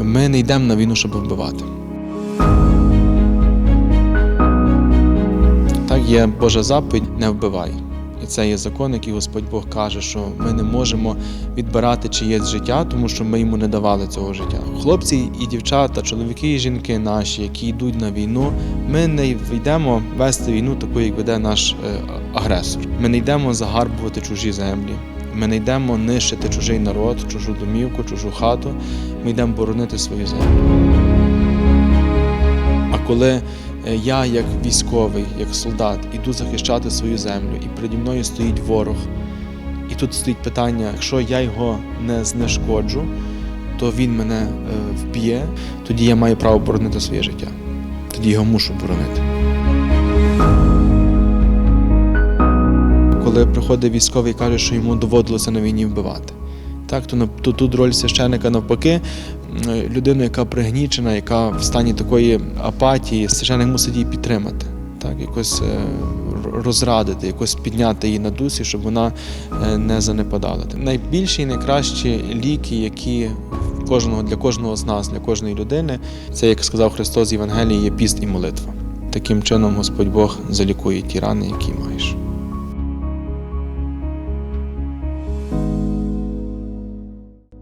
ми не йдемо на війну, щоб вбивати. Так є Божа заповідь не вбивай. І це є закон, який Господь Бог каже, що ми не можемо відбирати чиєсь життя, тому що ми йому не давали цього життя. Хлопці і дівчата, чоловіки і жінки наші, які йдуть на війну, ми не йдемо вести війну таку, як веде наш е, агресор. Ми не йдемо загарбувати чужі землі. Ми не йдемо нищити чужий народ, чужу домівку, чужу хату. Ми йдемо боронити свою землю. А коли е, я, як військовий, як солдат, іду захищати свою землю, і переді мною стоїть ворог, і тут стоїть питання: якщо я його не знешкоджу, то він мене е, вб'є, тоді я маю право боронити своє життя. Тоді його мушу боронити. Коли приходить військовий і каже, що йому доводилося на війні вбивати. Так, то, то тут роль священика навпаки, м, людину, яка пригнічена, яка в стані такої апатії, священик мусить її підтримати, так, якось е, розрадити, якось підняти її на дусі, щоб вона е, не занепадала. Найбільші і найкращі ліки, які кожного для кожного з нас, для кожної людини, це як сказав Христос з Євангелії, є піст і молитва. Таким чином Господь Бог залікує ті рани, які маєш.